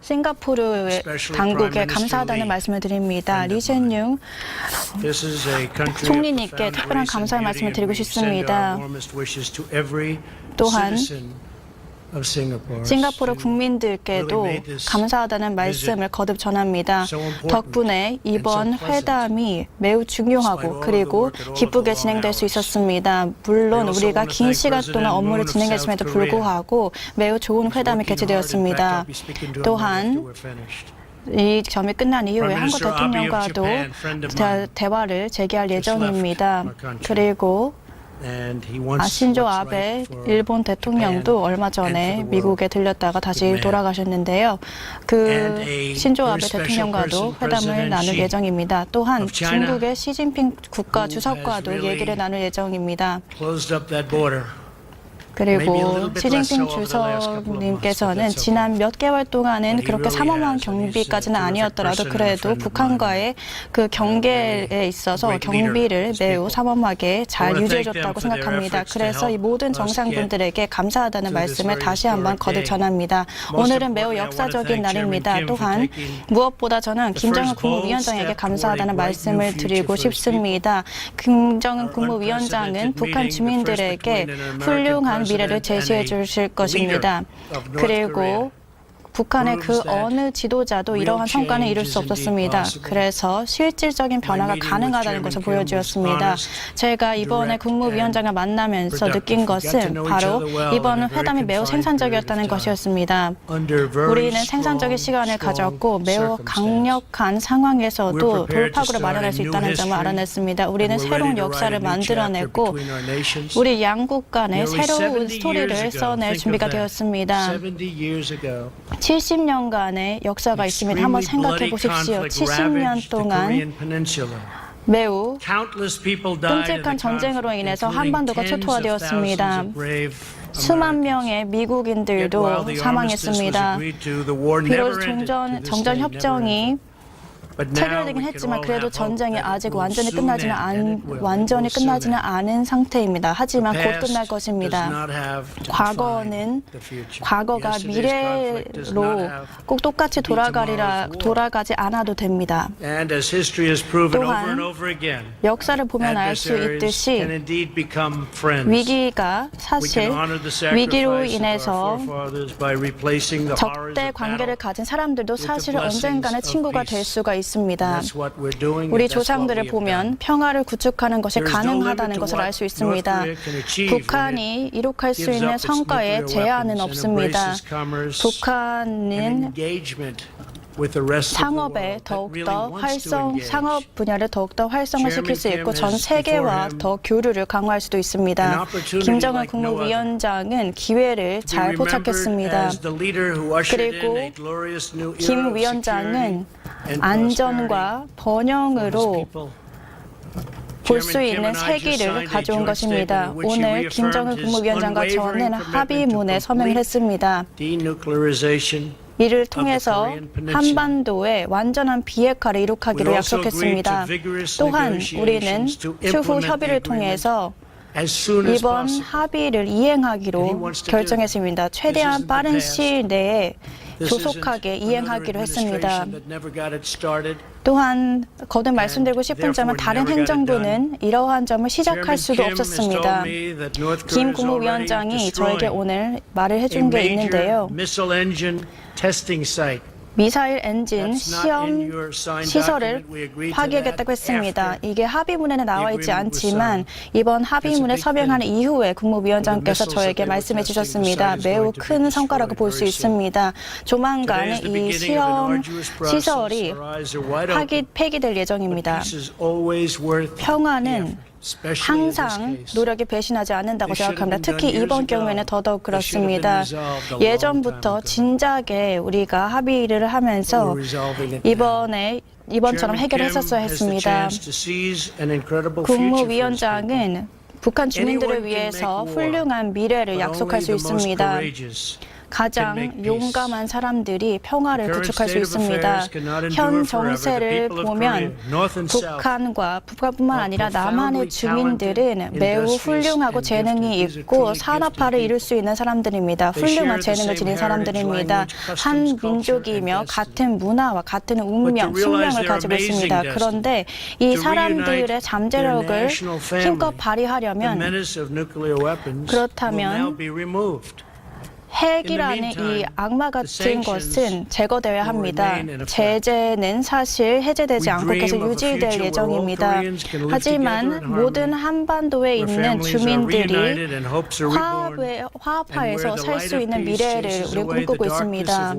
싱가포르 당국에 감사하다는 말씀을 드립니다. 리젠융 총리님께 특별한 감사의 말씀을 드리고 싶습니다. 또한 싱가포르 국민들께도 감사하다는 말씀을 거듭 전합니다. 덕분에 이번 회담이 매우 중요하고 그리고 기쁘게 진행될 수 있었습니다. 물론 우리가 긴 시간 동안 업무를 진행했음에도 불구하고 매우 좋은 회담이 개최되었습니다. 또한 이 점이 끝난 이후에 한국 대통령과도 대- 대화를 재개할 예정입니다. 그리고 아, 신조 아베 일본 대통령도 얼마 전에 미국에 들렸다가 다시 돌아가셨는데요. 그 신조 아베 대통령과도 회담을 나눌 예정입니다. 또한 중국의 시진핑 국가 주석과도 얘기를 나눌 예정입니다. 그리고 시진핑 주석님께서는 지난 몇 개월 동안은 그렇게 삼엄한 경비까지는 아니었더라도 그래도 북한과의 그 경계에 있어서 경비를 매우 삼엄하게 잘 유지해줬다고 생각합니다. 그래서 이 모든 정상분들에게 감사하다는 말씀을 다시 한번 거듭 전합니다. 오늘은 매우 역사적인 날입니다. 또한 무엇보다 저는 김정은 국무위원장에게 감사하다는 말씀을 드리고 싶습니다. 김정은 국무위원장은 북한 주민들에게 훌륭한 미래를 제시해 주실 것입니다. 그리고 북한의 그 어느 지도자도 이러한 성과는 이룰 수 없었습니다. 그래서 실질적인 변화가 가능하다는 것을 보여주었습니다. 제가 이번에 국무위원장을 만나면서 느낀 것은 바로 이번 회담이 매우 생산적이었다는 것이었습니다. 우리는 생산적인 시간을 가졌고 매우 강력한 상황에서도 돌파구를 마련할 수 있다는 점을 알아냈습니다. 우리는 새로운 역사를 만들어냈고 우리 양국 간의 새로운 스토리를 써낼 준비가 되었습니다. 70년간의 역사가 있으면 한번 생각해 보십시오. 70년 동안 매우 끔찍한 전쟁으로 인해서 한반도가 초토화되었습니다. 수만 명의 미국인들도 사망했습니다. 비록 정전, 정전 협정이 체결되긴 했지만 그래도 전쟁이 아직 완전히 끝나지는 안, 완전히 끝나지는 않은 상태입니다. 하지만 곧 끝날 것입니다. 과거는 과거가 미래로 꼭 똑같이 돌아가리라 돌아가지 않아도 됩니다. 또한 역사를 보면 알 수 있듯이 위기가 사실 위기로 인해서 적대 관계를 가진 사람들도 사실 언젠가는 친구가 될 수가 있습니다. 우리 조상들을 보면 평화를 구축하는 것이 가능하다는 것을 알 수 있습니다. 북한이 이룩할 수 있는 성과에 제한은 없습니다. 북한은 상업에 더욱더 활성, 상업 분야를 더욱더 활성화시킬 수 있고 전 세계와 더 교류를 강화할 수도 있습니다. 김정은 국무위원장은 기회를 잘 포착했습니다. 그리고 김 위원장은 안전과 번영으로 볼수 있는 세기를 가져온 것입니다. 오늘 김정은 국무위원장과 저는 합의문에 서명을 했습니다. 이를 통해서 한반도의 완전한 비핵화를 이룩하기로 약속했습니다. 또한 우리는 추후 협의를 통해서 이번 합의를 이행하기로 결정했습니다. 최대한 빠른 시일 내에 조속하게 이행하기로 했습니다. 또한 거듭 말씀드리고 싶은 점은 다른 행정부는 이러한 점을 시작할 수도 없었습니다. 김 국무위원장이 저에게 오늘 말을 해준 게 있는데요. 미사일 엔진 시험 시설을 파기하겠다고 했습니다. 이게 합의문에는 나와 있지 않지만 이번 합의문에 서명한 이후에 국무위원장께서 저에게 말씀해 주셨습니다. 매우 큰 성과라고 볼 수 있습니다. 조만간 이 시험 시설이 파기 폐기될 예정입니다. 평화는 항상 노력이 배신하지 않는다고 생각합니다. 특히 이번 경우에는 더더욱 그렇습니다. 예전부터 진작에 우리가 합의를 하면서 이번에 이번처럼 해결했었어야 했습니다. 국무위원장은 북한 주민들을 위해서 훌륭한 미래를 약속할 수 있습니다. 가장 용감한 사람들이 평화를 구축할 수 있습니다. 현 정세를 보면 북한과 북한뿐만 아니라 남한의 주민들은 매우 훌륭하고 재능이 있고 산업화를 이룰 수 있는 사람들입니다. 훌륭한 재능을 지닌 사람들입니다. 한 민족이며 같은 문화와 같은 운명, 숙명을 가지고 있습니다. 그런데 이 사람들의 잠재력을 힘껏 발휘하려면 그렇다면 핵이라는 이 악마 같은 것은 제거되어야 합니다. 제재는 사실 해제되지 않고 계속 유지될 예정입니다. 하지만 모든 한반도에 있는 주민들이 화합에, 화합하에서 살 수 있는 미래를 우리 꿈꾸고 있습니다.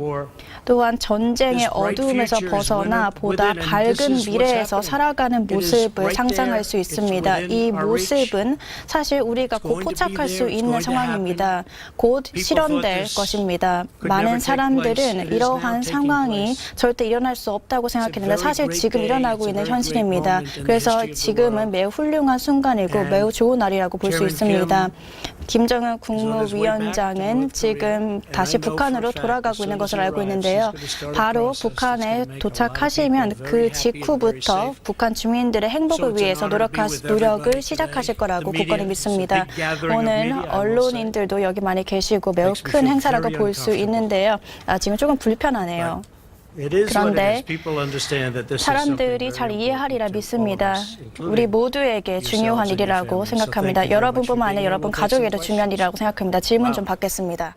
또한 전쟁의 어두움에서 벗어나 보다 밝은 미래에서 살아가는 모습을 상상할 수 있습니다. 이 모습은 사실 우리가 곧 포착할 수 있는 상황입니다. 곧 실현될 것입니다. 많은 사람들은 이러한 상황이 절대 일어날 수 없다고 생각했는데 사실 지금 일어나고 있는 현실입니다. 그래서 지금은 매우 훌륭한 순간이고 매우 좋은 날이라고 볼 수 있습니다. 김정은 국무위원장은 지금 다시 북한으로 돌아가고 있는 것을 알고 있는데요. 바로 북한에 도착하시면 그 직후부터 북한 주민들의 행복을 위해서 노력하, 노력을 시작하실 거라고 굳건히 믿습니다. 오늘 언론인들도 여기 많이 계시고 매우 큰 행사라고 볼 수 있는데요. 아, 지금 조금 불편하네요. 그런데 사람들이 잘 이해하리라 믿습니다. 우리 모두에게 중요한 일이라고 생각합니다. 여러분뿐만 아니라 여러분 가족에도 중요한 일이라고 생각합니다. 질문 좀 받겠습니다.